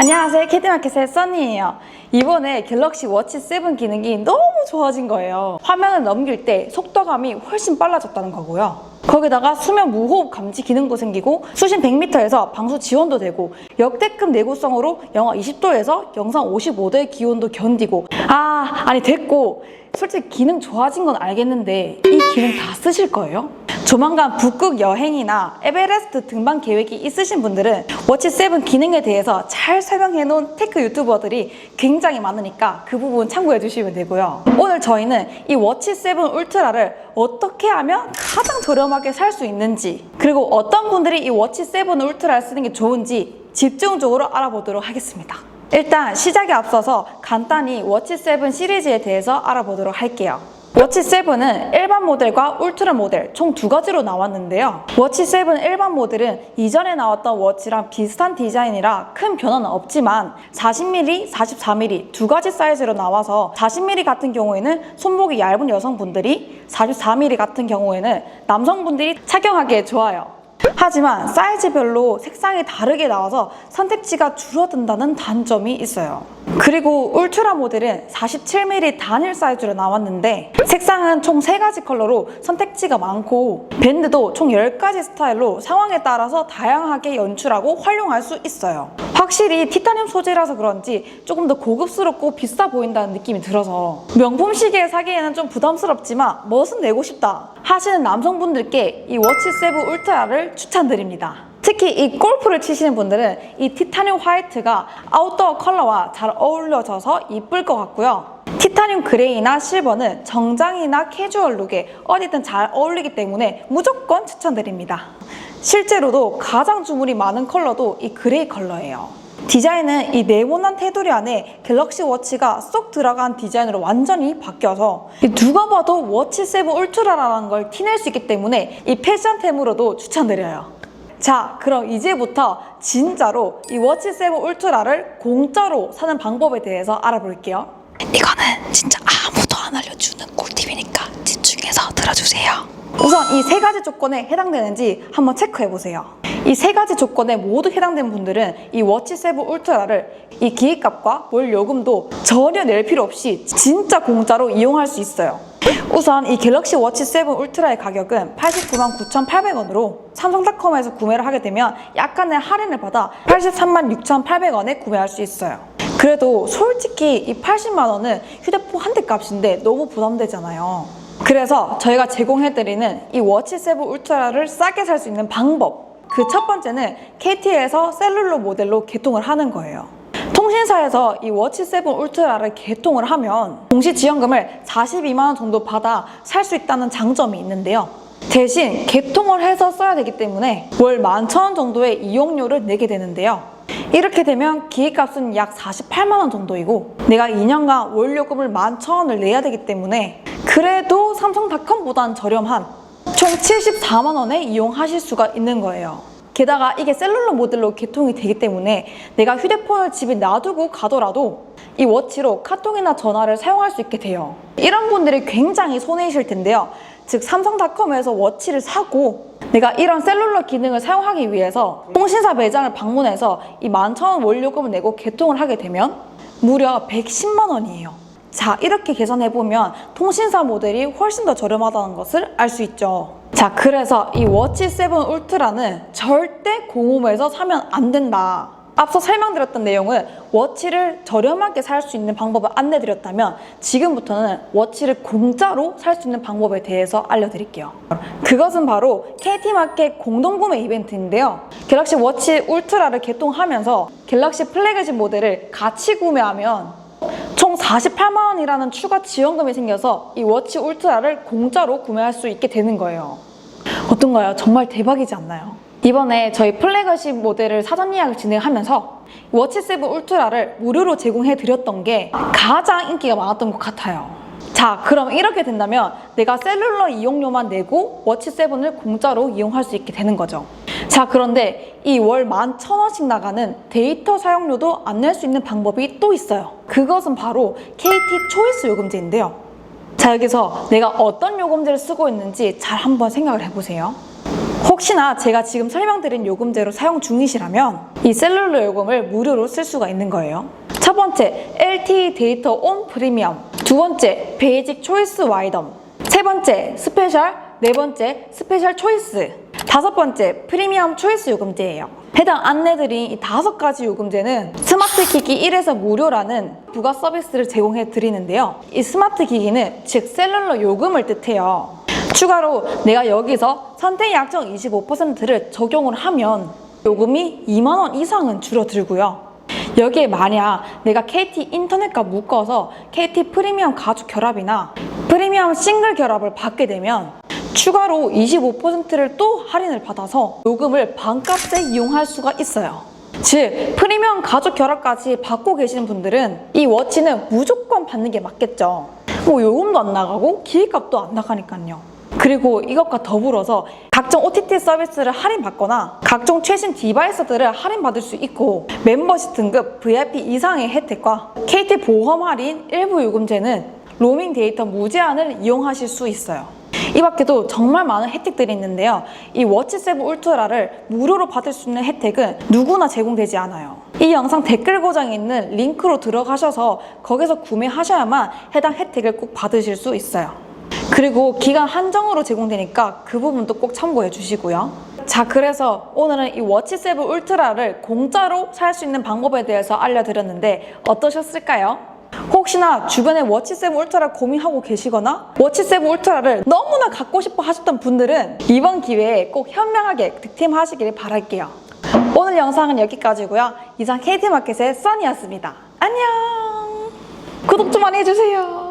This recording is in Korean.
안녕하세요. 캐디마켓의 써니예요. 이번에 갤럭시 워치 7 기능이 너무 좋아진 거예요. 화면을 넘길 때 속도감이 훨씬 빨라졌다는 거고요. 거기다가 수면 무호흡 감지 기능도 생기고 수심 100m에서 방수 지원도 되고 역대급 내구성으로 영하 20도에서 영상 55도의 기온도 견디고 아 아니 됐고 솔직히 기능 좋아진 건 알겠는데 이 기능 다 쓰실 거예요? 조만간 북극 여행이나 에베레스트 등반 계획이 있으신 분들은 워치 7 기능에 대해서 잘 설명해 놓은 테크 유튜버들이 굉장히 많으니까 그 부분 참고해 주시면 되고요. 오늘 저희는 이 워치 7 울트라를 어떻게 하면 가장 저렴하게 살 수 있는지 그리고 어떤 분들이 이 워치 7 울트라를 쓰는 게 좋은지 집중적으로 알아보도록 하겠습니다. 일단 시작에 앞서서 간단히 워치 7 시리즈에 대해서 알아보도록 할게요. 워치 7은 일반 모델과 울트라 모델 총 두 가지로 나왔는데요. 워치 7 일반 모델은 이전에 나왔던 워치랑 비슷한 디자인이라 큰 변화는 없지만 40mm, 44mm 두 가지 사이즈로 나와서 40mm 같은 경우에는 손목이 얇은 여성분들이 44mm 같은 경우에는 남성분들이 착용하기에 좋아요. 하지만 사이즈별로 색상이 다르게 나와서 선택지가 줄어든다는 단점이 있어요. 그리고 울트라 모델은 47mm 단일 사이즈로 나왔는데 색 상은 총 3가지 컬러로 선택지가 많고 밴드도 총 10가지 스타일로 상황에 따라서 다양하게 연출하고 활용할 수 있어요. 확실히 티타늄 소재라서 그런지 조금 더 고급스럽고 비싸 보인다는 느낌이 들어서 명품 시계 사기에는 좀 부담스럽지만 멋은 내고 싶다 하시는 남성분들께 이 워치 7 울트라를 추천드립니다. 특히 이 골프를 치시는 분들은 이 티타늄 화이트가 아웃도어 컬러와 잘 어울려져서 이쁠 것 같고요. 티타늄 그레이나 실버는 정장이나 캐주얼 룩에 어디든 잘 어울리기 때문에 무조건 추천드립니다. 실제로도 가장 주문이 많은 컬러도 이 그레이 컬러예요. 디자인은 이 네모난 테두리 안에 갤럭시 워치가 쏙 들어간 디자인으로 완전히 바뀌어서 누가 봐도 워치 7 울트라라는 걸 티낼 수 있기 때문에 이 패션템으로도 추천드려요. 자, 그럼 이제부터 진짜로 이 워치 7 울트라를 공짜로 사는 방법에 대해서 알아볼게요. 진짜 아무도 안 알려주는 꿀팁이니까 집중해서 들어주세요. 우선 이 세 가지 조건에 해당되는지 한번 체크해 보세요. 이 세 가지 조건에 모두 해당된 분들은 이 워치 7 울트라를 이 기획값과 월 요금도 전혀 낼 필요 없이 진짜 공짜로 이용할 수 있어요. 우선 이 갤럭시 워치 7 울트라의 가격은 89만 9,800원으로 삼성닷컴에서 구매를 하게 되면 약간의 할인을 받아 83만 6,800원에 구매할 수 있어요. 그래도 솔직히 이 80만 원은 휴대폰 한 대 값인데 너무 부담되잖아요. 그래서 저희가 제공해드리는 이 워치 7 울트라를 싸게 살 수 있는 방법 그 첫 번째는 KT에서 셀룰러 모델로 개통을 하는 거예요. 통신사에서 이 워치 7 울트라를 개통을 하면 동시 지원금을 42만 원 정도 받아 살 수 있다는 장점이 있는데요. 대신 개통을 해서 써야 되기 때문에 월 11,000원 정도의 이용료를 내게 되는데요. 이렇게 되면 기획값은 약 48만 원 정도이고 내가 2년간 월요금을 11,000원을 내야 되기 때문에 그래도 삼성닷컴보단 저렴한 총 74만 원에 이용하실 수가 있는 거예요. 게다가 이게 셀룰러 모델로 개통이 되기 때문에 내가 휴대폰을 집에 놔두고 가더라도 이 워치로 카톡이나 전화를 사용할 수 있게 돼요. 이런 분들이 굉장히 손해이실 텐데요. 즉 삼성닷컴에서 워치를 사고 내가 이런 셀룰러 기능을 사용하기 위해서 통신사 매장을 방문해서 이 11,000원 원료금을 내고 개통을 하게 되면 무려 110만 원이에요. 자, 이렇게 계산해보면 통신사 모델이 훨씬 더 저렴하다는 것을 알 수 있죠. 자, 그래서 이 워치 7 울트라는 절대 공홈에서 사면 안 된다. 앞서 설명드렸던 내용은 워치를 저렴하게 살 수 있는 방법을 안내드렸다면 지금부터는 워치를 공짜로 살 수 있는 방법에 대해서 알려드릴게요. 그것은 바로 KT마켓 공동구매 이벤트인데요. 갤럭시 워치 울트라를 개통하면서 갤럭시 플래그십 모델을 같이 구매하면 총 48만 원이라는 추가 지원금이 생겨서 이 워치 울트라를 공짜로 구매할 수 있게 되는 거예요. 어떤가요? 정말 대박이지 않나요? 이번에 저희 플래그십 모델을 사전 예약을 진행하면서 워치 7 울트라를 무료로 제공해 드렸던 게 가장 인기가 많았던 것 같아요. 자, 그럼 이렇게 된다면 내가 셀룰러 이용료만 내고 워치 7을 공짜로 이용할 수 있게 되는 거죠. 자, 그런데 이 월 11,000원씩 나가는 데이터 사용료도 안 낼 수 있는 방법이 또 있어요. 그것은 바로 KT 초이스 요금제인데요. 자, 여기서 내가 어떤 요금제를 쓰고 있는지 잘 한번 생각을 해보세요. 혹시나 제가 지금 설명드린 요금제로 사용 중이시라면 이 셀룰러 요금을 무료로 쓸 수가 있는 거예요. 첫 번째, LTE 데이터 온 프리미엄. 두 번째, 베이직 초이스 와이덤. 세 번째, 스페셜. 네 번째, 스페셜 초이스. 다섯 번째, 프리미엄 초이스 요금제예요. 해당 안내드린 이 다섯 가지 요금제는 스마트 기기 1에서 무료라는 부가 서비스를 제공해 드리는데요. 이 스마트 기기는 즉 셀룰러 요금을 뜻해요. 추가로 내가 여기서 선택 약정 25%를 적용을 하면 요금이 2만 원 이상은 줄어들고요. 여기에 만약 내가 KT 인터넷과 묶어서 KT 프리미엄 가족 결합이나 프리미엄 싱글 결합을 받게 되면 추가로 25%를 또 할인을 받아서 요금을 반값에 이용할 수가 있어요. 즉 프리미엄 가족 결합까지 받고 계시는 분들은 이 워치는 무조건 받는 게 맞겠죠. 뭐 요금도 안 나가고 기획값도 안 나가니까요. 그리고 이것과 더불어서 각종 OTT 서비스를 할인받거나 각종 최신 디바이스들을 할인받을 수 있고 멤버십 등급 VIP 이상의 혜택과 KT 보험 할인 일부 요금제는 로밍 데이터 무제한을 이용하실 수 있어요. 이 밖에도 정말 많은 혜택들이 있는데요. 이 워치 세븐 울트라를 무료로 받을 수 있는 혜택은 누구나 제공되지 않아요. 이 영상 댓글 고장에 있는 링크로 들어가셔서 거기서 구매하셔야만 해당 혜택을 꼭 받으실 수 있어요. 그리고 기간 한정으로 제공되니까 그 부분도 꼭 참고해 주시고요. 자, 그래서 오늘은 이 워치 세븐 울트라를 공짜로 살 수 있는 방법에 대해서 알려드렸는데 어떠셨을까요? 혹시나 주변에 워치 세븐 울트라 고민하고 계시거나 워치 세븐 울트라를 너무나 갖고 싶어 하셨던 분들은 이번 기회에 꼭 현명하게 득템하시길 바랄게요. 오늘 영상은 여기까지고요. 이상 KT마켓의 써니였습니다. 안녕! 구독 좀 많이 해주세요.